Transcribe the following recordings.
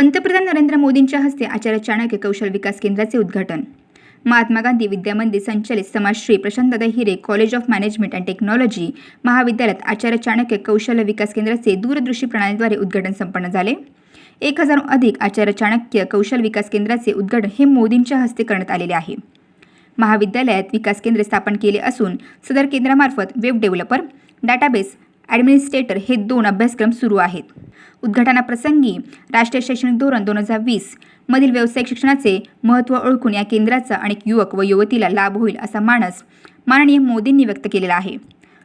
पंतप्रधान नरेंद्र मोदींच्या हस्ते आचार्य चाणक्य कौशल विकास केंद्राचे उद्घाटन. महात्मा गांधी विद्यामंदिर संचालित Samajshri Prashantda Hire college of management and technology महाविद्यालयात आचार्य चाणक्य कौशल्य विकास केंद्राचे दूरदृश्य प्रणालीद्वारे उद्घाटन संपन्न झाले. एक हजारहून अधिक आचार्य चाणक्य कौशल विकास केंद्राचे उद्घाटन हे मोदींच्या हस्ते करण्यात आलेले आहे. महाविद्यालयात विकास केंद्रे स्थापन केले असून सदर केंद्रामार्फत वेब डेव्हलपर डाटाबेस ॲडमिनिस्ट्रेटर हे दोन अभ्यासक्रम सुरू आहेत. उद्घाटनाप्रसंगी राष्ट्रीय शैक्षणिक धोरण दोन हजार वीस मधील व्यावसायिक शिक्षणाचे महत्त्व ओळखून या केंद्राचा अनेक युवक व युवतीला लाभ होईल असा मानस माननीय मोदींनी व्यक्त केलेला आहे.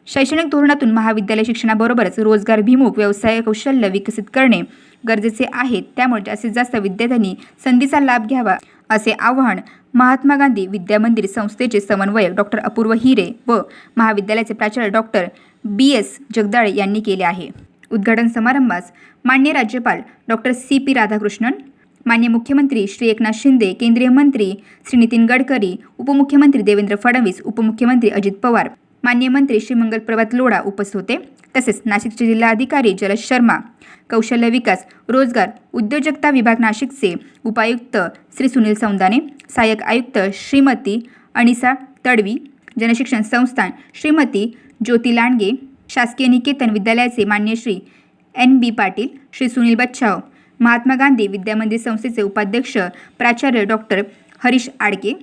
शैक्षणिक धोरणातून महाविद्यालय शिक्षणाबरोबरच रोजगारभिमुख व्यवसाय कौशल्य विकसित करणे गरजेचे आहे. त्यामुळे जास्तीत जास्त विद्यार्थ्यांनी संधीचा लाभ घ्यावा असे आवाहन महात्मा गांधी विद्यामंदिर संस्थेचे समन्वयक डॉक्टर अपूर्व हिरे व महाविद्यालयाचे प्राचार्य डॉक्टर बी एस जगदाळे यांनी केले आहे. उद्घाटन समारंभास मान्य राज्यपाल डॉक्टर सी पी राधाकृष्णन मान्य मुख्यमंत्री श्री एकनाथ शिंदे केंद्रीय मंत्री श्री नितीन गडकरी उपमुख्यमंत्री देवेंद्र फडणवीस उपमुख्यमंत्री अजित पवार मान्य मंत्री श्री मंगलप्रभात लोढा उपस्थित होते. तसेच नाशिकचे जिल्हाधिकारी जलज शर्मा कौशल्य विकास रोजगार उद्योजकता विभाग नाशिकचे उपायुक्त श्री सुनील सौंदाने सहाय्यक आयुक्त श्रीमती अनिसा तडवी जनशिक्षण संस्थान श्रीमती ज्योती लांडगे शासकीय निकेतन विद्यालयाचे मान्य श्री एन बी पाटील श्री सुनील बच्छाव महात्मा गांधी विद्यामंदिर संस्थेचे उपाध्यक्ष प्राचार्य डॉक्टर हरीश आडके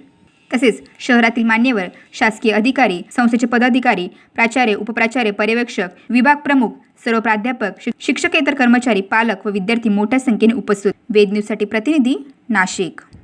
तसेच शहरातील मान्यवर शासकीय अधिकारी संस्थेचे पदाधिकारी प्राचार्य उपप्राचार्य पर्यवेक्षक विभाग प्रमुख सर्व प्राध्यापक शिक्षकेतर कर्मचारी पालक व विद्यार्थी मोठ्या संख्येने उपस्थित. वेद न्यूजसाठी प्रतिनिधी नाशिक.